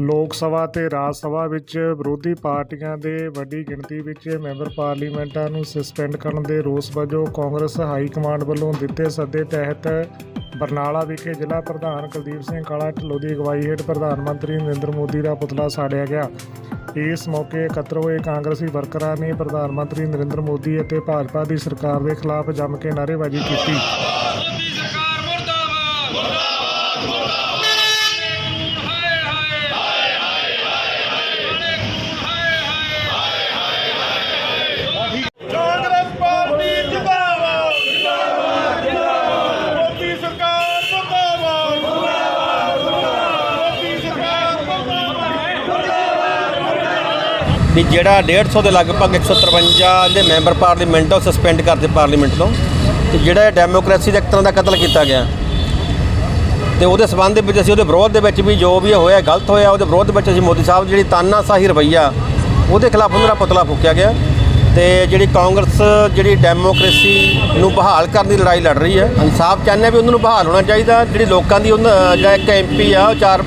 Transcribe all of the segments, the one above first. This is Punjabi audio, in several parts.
ਲੋਕ ਸਭਾ ਤੇ ਰਾਜ ਸਭਾ ਵਿੱਚ ਵਿਰੋਧੀ ਪਾਰਟੀਆਂ ਦੇ ਵੱਡੀ ਗਿਣਤੀ ਵਿੱਚ ਮੈਂਬਰ ਪਾਰਲੀਮੈਂਟਾਂ ਨੂੰ ਸਸਪੈਂਡ ਕਰਨ ਦੇ ਰੋਸ ਵਜੋਂ ਕਾਂਗਰਸ ਹਾਈ ਕਮਾਂਡ ਵੱਲੋਂ ਦਿੱਤੇ ਸੱਦੇ ਤਹਿਤ ਬਰਨਾਲਾ ਵਿਖੇ ਜ਼ਿਲ੍ਹਾ ਪ੍ਰਧਾਨ ਕੁਲਦੀਪ ਸਿੰਘ ਕਾਲਾ ਢਿੱਲੋਂ ਦੀ ਅਗਵਾਈ ਹੇਠ ਪ੍ਰਧਾਨ ਮੰਤਰੀ ਨਰਿੰਦਰ ਮੋਦੀ ਦਾ ਪੁਤਲਾ ਸਾੜਿਆ ਗਿਆ। ਇਸ ਮੌਕੇ ਇਕੱਤਰ ਹੋਏ ਕਾਂਗਰਸੀ ਵਰਕਰਾਂ ਨੇ ਪ੍ਰਧਾਨ ਮੰਤਰੀ ਨਰਿੰਦਰ ਮੋਦੀ ਅਤੇ ਭਾਜਪਾ ਦੀ ਸਰਕਾਰ ਦੇ ਖਿਲਾਫ ਜੰਮ ਕੇ ਨਾਅਰੇਬਾਜ਼ੀ ਕੀਤੀ ਮੋਦੀ ਸਰਕਾਰ ਮੁਰਦਾਬਾਦ ਮੁਰਦਾਬਾਦ ਮੁਰਦਾਬਾਦ ਹਾਏ ਹਾਏ ਹਾਏ ਹਾਏ ਹਾਏ ਕਾਂਗਰਸ ਪਾਰਟੀ ਜਿੰਦਾਬਾਦ ਜਿੰਦਾਬਾਦ ਜਿੰਦਾਬਾਦ ਮੋਦੀ ਸਰਕਾਰ ਮੁਰਦਾਬਾਦ ਮੁਰਦਾਬਾਦ ਮੋਦੀ ਸਰਕਾਰ ਮੁਰਦਾਬਾਦ ਵੀ ਜਿਹੜਾ 150 ਦੇ ਲਗਭਗ 153 ਦੇ ਮੈਂਬਰ ਪਾਰਲੀਮੈਂਟ ਉਹ ਸਸਪੈਂਡ ਕਰਦੇ ਪਾਰਲੀਮੈਂਟ ਤੋਂ। ਤੇ ਜਿਹੜਾ ਇਹ ਡੈਮੋਕ੍ਰੇਸੀ ਦਾ ਇੱਕ ਤਰ੍ਹਾਂ ਦਾ ਕਤਲ ਕੀਤਾ ਗਿਆ। ਤੇ ਉਹਦੇ ਸਬੰਧ ਦੇ ਵਿੱਚ ਅਸੀਂ ਉਹਦੇ ਵਿਰੋਧ ਦੇ ਵਿੱਚ ਵੀ ਜੋ ਵੀ ਹੋਇਆ, ਗਲਤ ਹੋਇਆ, ਉਹਦੇ ਵਿਰੋਧ ਦੇ ਵਿੱਚ ਅਸੀਂ ਮੋਦੀ ਸਾਹਿਬ ਜਿਹੜੀ ਤਾਨਾਸ਼ਾਹੀ ਰਵਈਆ, ਉਹਦੇ ਖਿਲਾਫ ਉਹਨਾਂ ਦਾ ਪੁਤਲਾ ਫੂਕਿਆ ਗਿਆ। ਤੇ ਜਿਹੜੀ ਕਾਂਗਰਸ ਜਿਹੜੀ ਡੈਮੋਕ੍ਰੇਸੀ ਨੂੰ ਬਹਾਲ ਕਰਨ ਦੀ ਲੜਾਈ ਲੜ ਰਹੀ ਹੈ, ਇਨਸਾਫ ਚਾਹੁੰਦੇ ਹਾਂ ਵੀ ਉਹਨਾਂ ਨੂੰ ਬਹਾਲ ਹੋਣਾ ਚਾਹੀਦਾ। ਜਿਹੜੀ ਲੋਕਾਂ ਦੀ ਉਹਨਾਂ ਜਿਹੜਾ ਇੱਕ ਐਮਪੀ ਆ, ਉਹ ਚਾਰ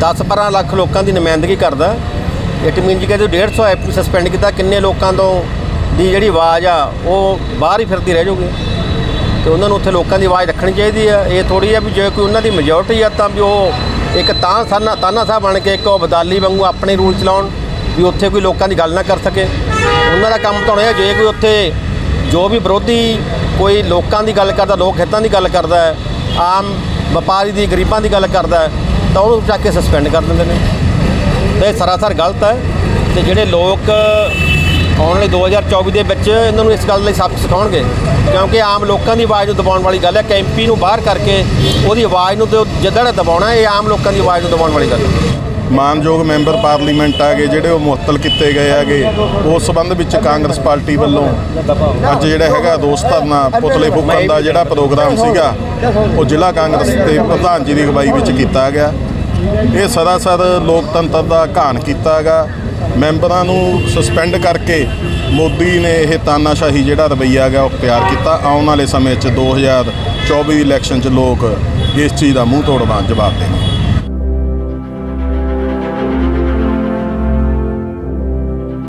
10 12 ਲੱਖ ਲੋਕਾਂ ਦੀ ਨੁਮਾਇੰਦਗੀ ਕਰਦਾ। ਇਟ ਮੀਨ ਜੀ ਕਹਿੰਦੇ 150 ਐਪੀ ਸਸਪੈਂਡ ਕੀਤਾ, ਕਿੰਨੇ ਲੋਕਾਂ ਤੋਂ ਦੀ ਜਿਹੜੀ ਆਵਾਜ਼ ਆ, ਉਹ ਬਾਹਰ ਹੀ ਫਿਰਦੀ ਰਹਿ ਜਾਊਗੀ। ਤੇ ਉਹਨਾਂ ਨੂੰ ਉੱਥੇ ਲੋਕਾਂ ਦੀ ਆਵਾਜ਼ ਰੱਖਣੀ ਚਾਹੀਦੀ ਆ। ਇਹ ਥੋੜੀ ਆ ਵੀ ਜੇ ਕੋਈ ਉਹਨਾਂ ਦੀ ਮੈਜੋਰਟੀ ਆ, ਤਾਂ ਵੀ ਉਹ ਇੱਕ ਤਾਂ ਸਾਨਾ, ਤਾਨਾ ਸਾਹਿਬ ਬਣ ਕੇ ਇੱਕ ਉਹ ਬਦਾਲੀ ਵਾਂਗੂ ਆਪਣੇ ਰੂਲ ਚਲਾਉਣ, ਵੀ ਉੱਥੇ ਕੋਈ ਲੋਕਾਂ ਦੀ ਗੱਲ ਨਾ ਕਰ ਸਕੇ। ਉਹਨਾਂ ਦਾ ਕੰਮ ਤਾਂ ਹੋਣਾ ਜੇ ਕੋਈ ਉੱਥੇ ਜੋ ਵੀ ਵਿਰੋਧੀ ਕੋਈ ਲੋਕਾਂ ਦੀ ਗੱਲ ਕਰਦਾ, ਲੋਕ ਹਿੱਤਾਂ ਦੀ ਗੱਲ ਕਰਦਾ ਹੈ ਆਮ ਵਪਾਰੀ ਦੀ, ਗਰੀਬਾਂ ਦੀ ਗੱਲ ਕਰਦਾ ਹੈ ਤਾਂ ਉਹਨੂੰ ਚੱਕ ਕੇ ਸਸਪੈਂਡ ਕਰ ਦਿੰਦੇ ਨੇ। ਤੇ ਇਹ ਸਰਾਸਰ ਗਲਤ ਹੈ ਤੇ ਜਿਹੜੇ ਲੋਕ ਆਉਣ ਵਾਲੇ 2024 ਦੇ ਵਿੱਚ ਇਹਨਾਂ ਨੂੰ ਇਸ ਗੱਲ ਲਈ ਸਬਕ ਸਿਖਾਉਣਗੇ, ਕਿਉਂਕਿ ਆਮ ਲੋਕਾਂ ਦੀ ਆਵਾਜ਼ ਨੂੰ ਦਬਾਉਣ ਵਾਲੀ ਗੱਲ ਹੈ, ਕੈਂਪੀ ਨੂੰ ਬਾਹਰ ਕਰਕੇ ਉਹਦੀ ਆਵਾਜ਼ ਨੂੰ ਤੇ ਜਿੱਦੜ ਦਬਾਉਣਾ, ਇਹ ਆਮ ਲੋਕਾਂ ਦੀ ਆਵਾਜ਼ ਨੂੰ ਦਬਾਉਣ ਵਾਲੀ ਗੱਲ ਹੈ। ਮਾਨਯੋਗ ਮੈਂਬਰ ਪਾਰਲੀਮੈਂਟ ਆਗੇ, ਜਿਹੜੇ ਉਹ ਮੁਅੱਤਲ ਕੀਤੇ ਗਏ ਹੈਗੇ, ਉਸ ਸਬੰਧ ਵਿੱਚ ਕਾਂਗਰਸ ਪਾਰਟੀ ਵੱਲੋਂ ਅੱਜ ਜਿਹੜਾ ਹੈਗਾ ਦੋਸਤ ਧਰਨਾ ਪੁਤਲੇ ਫੂਕਣ ਦਾ ਜਿਹੜਾ ਪ੍ਰੋਗਰਾਮ ਸੀਗਾ, ਉਹ ਜ਼ਿਲ੍ਹਾ ਕਾਂਗਰਸ ਦੇ ਪ੍ਰਧਾਨ ਜੀ ਦੀ ਅਗਵਾਈ ਵਿੱਚ ਕੀਤਾ ਗਿਆ। ਇਹ ਸਰਾਸਰ ਲੋਕਤੰਤਰ ਦਾ ਘਾਣ ਕੀਤਾ ਹੈਗਾ ਮੈਂਬਰਾਂ ਨੂੰ ਸਸਪੈਂਡ ਕਰਕੇ ਮੋਦੀ ਨੇ ਇਹ ਤਾਨਾਸ਼ਾਹੀ ਜਿਹੜਾ ਰਵੱਈਆ ਗਾ ਉਹ ਪਿਆਰ ਕੀਤਾ। ਆਉਣ ਵਾਲੇ ਸਮੇਂ 'ਚ 2024 ਇਲੈਕਸ਼ਨ 'ਚ ਲੋਕ ਇਸ ਚੀਜ਼ ਦਾ ਮੂੰਹ ਤੋੜ ਜਵਾਬ ਦੇਣਗੇ।